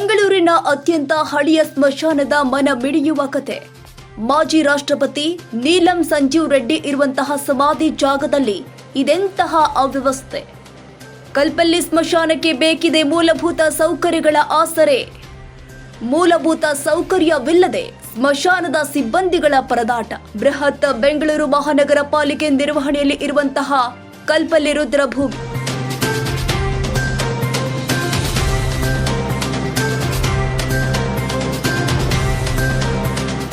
ಬೆಂಗಳೂರಿನ ಅತ್ಯಂತ ಹಳೆಯ ಸ್ಮಶಾನದ ಮನ ಮಿಡಿಯುವ ಕತೆ. ಮಾಜಿ ರಾಷ್ಟ್ರಪತಿ ನೀಲಂ ಸಂಜೀವ್ ರೆಡ್ಡಿ ಇರುವಂತಹ ಸಮಾಧಿ ಜಾಗದಲ್ಲಿ ಇದೆಂತಹ ಅವ್ಯವಸ್ಥೆ? ಕಲ್ಪಲ್ಲಿ ಸ್ಮಶಾನಕ್ಕೆ ಬೇಕಿದೆ ಮೂಲಭೂತ ಸೌಕರ್ಯಗಳ ಆಸರೆ. ಮೂಲಭೂತ ಸೌಕರ್ಯವಿಲ್ಲದೆ ಸ್ಮಶಾನದ ಸಿಬ್ಬಂದಿಗಳ ಪರದಾಟ. ಬೃಹತ್ ಬೆಂಗಳೂರು ಮಹಾನಗರ ಪಾಲಿಕೆ ನಿರ್ವಹಣೆಯಲ್ಲಿ ಇರುವಂತಹ ಕಲ್ಪಲ್ಲಿ ರುದ್ರಭೂಮಿ.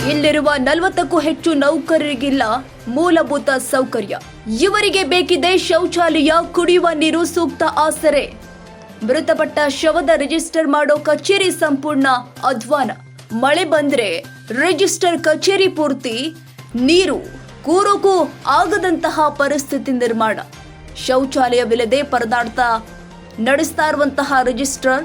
ಇಲ್ಲಿರುವ ನಲವತ್ತಕ್ಕೂ ಹೆಚ್ಚು ನೌಕರರಿಗಿಲ್ಲ ಮೂಲಭೂತ ಸೌಕರ್ಯ. ಇವರಿಗೆ ಬೇಕಿದೆ ಶೌಚಾಲಯ, ಕುಡಿಯುವ ನೀರು, ಸೂಕ್ತ ಆಸರೆ. ಮೃತಪಟ್ಟ ಶವದ ರಿಜಿಸ್ಟರ್ ಮಾಡೋ ಕಚೇರಿ ಸಂಪೂರ್ಣ ಅಧ್ವಾನ. ಮಳೆ ಬಂದ್ರೆ ರಿಜಿಸ್ಟರ್ ಕಚೇರಿ ಪೂರ್ತಿ, ನೀರು ಕೂರುಕು ಆಗದಂತಹ ಪರಿಸ್ಥಿತಿ ನಿರ್ಮಾಣ. ಶೌಚಾಲಯವಿಲ್ಲದೆ ಪರದಾಡ್ತಾ ನಡೆಸ್ತಾ ಇರುವಂತಹ ರಿಜಿಸ್ಟರ್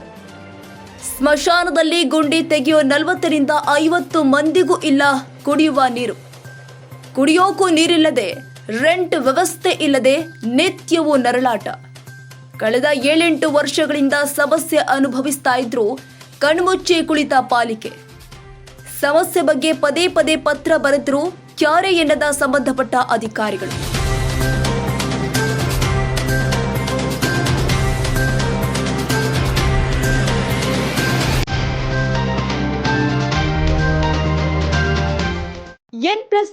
ಸ್ಮಶಾನದಲ್ಲಿ ಗುಂಡಿ ತೆಗೆಯೋ ನಲವತ್ತರಿಂದ ಐವತ್ತು ಮಂದಿಗೂ ಇಲ್ಲ ಕುಡಿಯುವ ನೀರು. ಕುಡಿಯೋಕ್ಕೂ ನೀರಿಲ್ಲದೆ, ರೆಂಟ್ ವ್ಯವಸ್ಥೆ ಇಲ್ಲದೆ ನಿತ್ಯವೂ ನರಳಾಟ. ಕಳೆದ ಏಳೆಂಟು ವರ್ಷಗಳಿಂದ ಸಮಸ್ಯೆ ಅನುಭವಿಸ್ತಾ ಇದ್ರು ಕಣ್ಮುಚ್ಚಿ ಕುಳಿತ ಪಾಲಿಕೆ. ಸಮಸ್ಯೆ ಬಗ್ಗೆ ಪದೇ ಪದೇ ಪತ್ರ ಬರೆದ್ರು ಕ್ಯಾರೆ ಎನ್ನದ ಸಂಬಂಧಪಟ್ಟ ಅಧಿಕಾರಿಗಳು.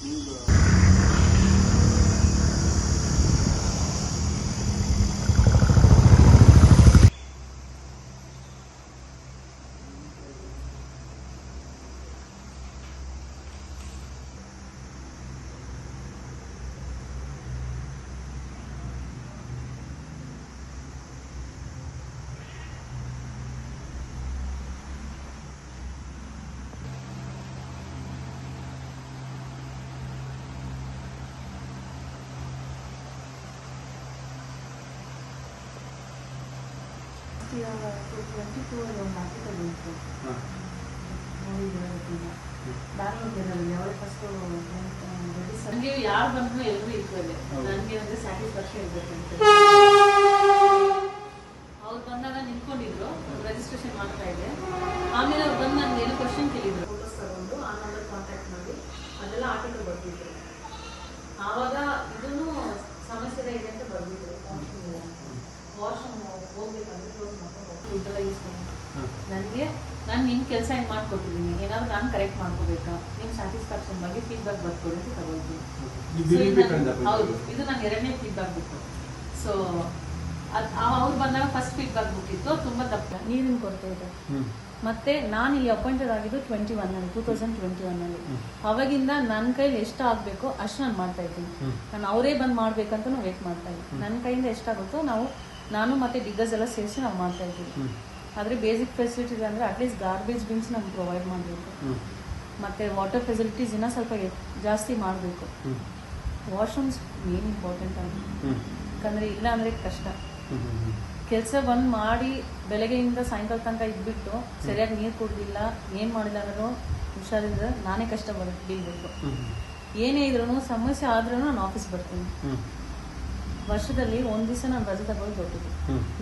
Thank uh, you. Twenty two ಅಲ್ಲಿ ಒಂದು ಆರ್ಟಿಕಲ್ ಇತ್ತು ನನಗೆ ಯಾರು ಬಂದ್ರು ಎಲ್ಲರೂ ಈಕ್ವಲ್ ನನಗೆ ಅಂದ್ರೆ ಸ್ಯಾಟಿಸ್ಫ್ಯಾಕ್ಷನ್ ಇರ್ಬೇಕಂತ ಅವ್ರು ಬಂದಾಗ ನಿಂತ್ಕೊಂಡಿದ್ರು ರಿಜಿಸ್ಟ್ರೇಷನ್ ಮಾಡ್ತಾ ಇದ್ದೆ. ಆಮೇಲೆ ಅವ್ರು ಬಂದು ನನಗೆ ಏನು ಕ್ವಶನ್ ಕೇಳಿದ್ರು. ಫೋಟೋಸ್ ತಗೊಂಡು ಆ ನಂಬರ್ ಕಾಂಟ್ಯಾಕ್ಟ್ ಮಾಡಿ ಅದೆಲ್ಲ ಆರ್ಟಿಕಲ್ ಬರ್ತಿದ್ರು ಆವಾಗ ಇದನ್ನು ಸಮಸ್ಯೆ ಇದೆ ಅಂತ ಬರ್ದಿದ್ರು ವಾಶ್ರೂಮ್ ಹೋಗ್ಬೇಕಂದ್ರೆ ಕ್ಲೋಸ್ ಮಾಡ್ಕೊಂಡು ದುಡ್ಡೆಲ್ಲ ಯೂಸ್ ಮಾಡಿ ನನಗೆ ನಾನು ನಿಮ್ಮ ಕೆಲಸ ಹೆಂಗೆ ಮಾಡ್ಕೊಟ್ಟಿದ್ದೀನಿ? ಏನಾದ್ರು ನಾನು ಕರೆಕ್ಟ್ ಮಾಡ್ಕೋಬೇಕಾ? ನಿಮ್ಮ ಸ್ಯಾಟಿಸ್ಫ್ಯಾಕ್ಷನ್ ಬಗ್ಗೆ ಫೀಡ್ಬ್ಯಾಕ್ ಬರ್ಕೊಡಿ ಅಂತ ತಗೊಳ್ತೀನಿ. ಹೌದು ಇದು ನಾನು ಎರಡನೇ ಫೀಡ್ಬ್ಯಾಕ್ ಬಿಟ್ಟು ಸೊ ಅದು ಅವ್ರು ಬಂದಾಗ ಫಸ್ಟ್ ಫೀಡ್ಬ್ಯಾಕ್ ಬಿಟ್ಟಿತ್ತು ತುಂಬ ದಪ್ಪ. ನೀರಿನ ಕೊರತೆ ಇದೆ. ಮತ್ತೆ ನಾನು ಇಲ್ಲಿ ಅಪಾಯಿಂಟೆಡ್ ಆಗಿದ್ದು ಟ್ವೆಂಟಿ ಒನ್ನಲ್ಲಿ ಟೂ ತೌಸಂಡ್ ಟ್ವೆಂಟಿ ಒನ್ನಲ್ಲಿ ಅವಾಗಿಂದ ನನ್ನ ಕೈಲಿ ಎಷ್ಟು ಆಗಬೇಕು ಅಷ್ಟು ನಾನು ಮಾಡ್ತಾ ಇದ್ದೀನಿ. ನಾನು ಅವರೇ ಬಂದು ಮಾಡ್ಬೇಕಂತ ವೇಟ್ ಮಾಡ್ತಾ ಇದ್ದೀನಿ ನನ್ನ ಕೈಯಿಂದ ಎಷ್ಟಾಗುತ್ತೋ ನಾವು ನಾನು ಮತ್ತೆ ಡಿಗ್ಗಸ್ ಎಲ್ಲ ಸೇರಿಸಿ ನಾವು ಮಾಡ್ತಾ ಇದ್ದೀವಿ. ಆದರೆ ಬೇಸಿಕ್ ಫೆಸಿಲಿಟೀಸ್ ಅಂದರೆ ಅಟ್ಲೀಸ್ಟ್ ಗಾರ್ಬೇಜ್ ಬಿನ್ಸ್ ನಮ್ಗೆ ಪ್ರೊವೈಡ್ ಮಾಡಬೇಕು. ಮತ್ತು ವಾಟರ್ ಫೆಸಿಲಿಟೀಸ್ ಇನ್ನೂ ಸ್ವಲ್ಪ ಜಾಸ್ತಿ ಮಾಡಬೇಕು. ವಾಶ್ರೂಮ್ಸ್ ಮೇನ್ ಇಂಪಾರ್ಟೆಂಟ್ ಆಗಿ. ಯಾಕಂದರೆ ಇಲ್ಲ ಅಂದರೆ ಕಷ್ಟ. ಕೆಲಸ ಬಂದು ಮಾಡಿ ಬೆಳಗ್ಗೆಯಿಂದ ಸಾಯಂಕಾಲ ತನಕ ಇದ್ಬಿಟ್ಟು ಸರಿಯಾಗಿ ನೀರು ಕುಡ್ದಿಲ್ಲ ಏನು ಮಾಡಿಲ್ಲ ಅಂದ್ರೂ ಹುಷಾರಿದ್ರೆ ನಾನೇ ಕಷ್ಟ ಬರ್ಬೇಕು ಬೀಳ್ಬೇಕು ಏನೇ ಇದ್ರೂ ಸಮಸ್ಯೆ ಆದ್ರೂ ನಾನು ಆಫೀಸ್ ಬರ್ತೀನಿ. ವರ್ಷದಲ್ಲಿ ಒಂದು ದಿವಸ ನಾನು ರಜೆ ತಗೊಳ್ಳೋದು ದೊಡ್ಡದು.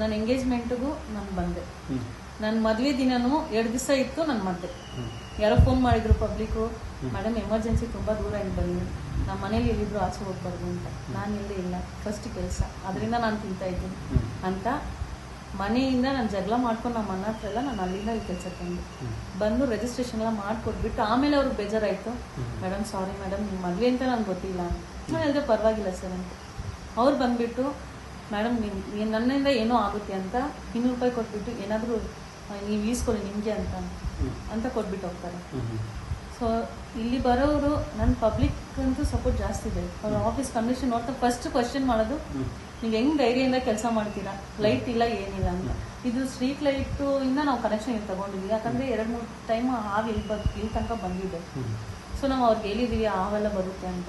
ನನ್ನ ಎಂಗೇಜ್ಮೆಂಟ್ಗೂ ನಾನು ಬಂದೆ. ನನ್ನ ಮದುವೆ ದಿನನೂ ಎರಡು ದಿವಸ ಇತ್ತು ನಾನು ಮತ್ತೆ ಯಾರೋ ಫೋನ್ ಮಾಡಿದ್ರು ಪಬ್ಲಿಕ್ಕು ಮೇಡಮ್ ಎಮರ್ಜೆನ್ಸಿ ತುಂಬ ದೂರ ಇಲ್ಲಿ ಬನ್ನಿ. ನಮ್ಮ ಮನೇಲಿ ಎಲ್ಲಿದ್ರು ಆಚೆ ಹೋಗ್ಬಾರ್ದು ಅಂತ. ನಾನು ಇಲ್ಲೇ ಇಲ್ಲ ಫಸ್ಟ್ ಕೆಲಸ. ಅದರಿಂದ ನಾನು ತಿಂತಾ ಇದ್ದೀನಿ. ಅಂತ ಮನೆಯಿಂದ ನಾನು ಜಗಳ ಮಾಡ್ಕೊಂಡು ನಮ್ಮ ಅಣ್ಣ ಹತ್ರ ಎಲ್ಲ ನಾನು ಅಲ್ಲಿಂದ ಈ ಕೆಲಸ ಬಂದೆ. ಬಂದು ರಿಜಿಸ್ಟ್ರೇಷನ್ ಎಲ್ಲ ಮಾಡಿಕೊಟ್ಬಿಟ್ಟು ಆಮೇಲೆ ಅವ್ರಿಗೆ ಬೇಜಾರಾಯಿತು. ಮೇಡಮ್ ಸಾರಿ ಮೇಡಮ್ ನಿಮ್ಮ ಮದುವೆ ಅಂತ ನಂಗೆ ಗೊತ್ತಿಲ್ಲ. ನಾನು ಹೇಳಿದೆ ಪರವಾಗಿಲ್ಲ ಸರ್ ಅಂತ. ಅವ್ರು ಬಂದುಬಿಟ್ಟು ಮೇಡಮ್ ನೀವು ನನ್ನಿಂದ ಏನೋ ಆಗುತ್ತೆ ಅಂತ ಇನ್ನೂರು ರೂಪಾಯಿ ಕೊಟ್ಬಿಟ್ಟು ಏನಾದರೂ ನೀವು ಈಸ್ಕೊಳ್ಳಿ ನಿಮಗೆ ಅಂತ ಅಂತ ಕೊಟ್ಬಿಟ್ಟು ಹೋಗ್ತಾರೆ. ಸೊ ಇಲ್ಲಿ ಬರೋರು ನನ್ನ ಪಬ್ಲಿಕ್ ಅಂತೂ ಸಪೋರ್ಟ್ ಜಾಸ್ತಿ ಇದೆ. ಅವ್ರ ಆಫೀಸ್ ಕಂಡೀಷನ್ ನೋಡ್ತಾ ಫಸ್ಟ್ ಕ್ವಶನ್ ಮಾಡೋದು ನೀವು ಹೆಂಗೆ ಧೈರ್ಯದಿಂದ ಕೆಲಸ ಮಾಡ್ತೀರಾ? ಲೈಟ್ ಇಲ್ಲ ಏನಿಲ್ಲ ಅಂತ. ಇದು ಸ್ಟ್ರೀಟ್ ಲೈಟು ಇಂದ ನಾವು ಕನೆಕ್ಷನ್ ಇಲ್ಲಿ ತಗೊಂಡಿದ್ವಿ. ಯಾಕಂದರೆ ಎರಡು ಮೂರು ಟೈಮ್ ಹಾವು ಇಲ್ಲಿ ಬಂದು ಇಲ್ಲಿ ತನಕ ಬಂದಿದೆ. ಸೊ ನಾವು ಅವ್ರಿಗೆ ಹೇಳಿದ್ದೀವಿ ಹಾವೆಲ್ಲ ಬರುತ್ತೆ ಅಂತ.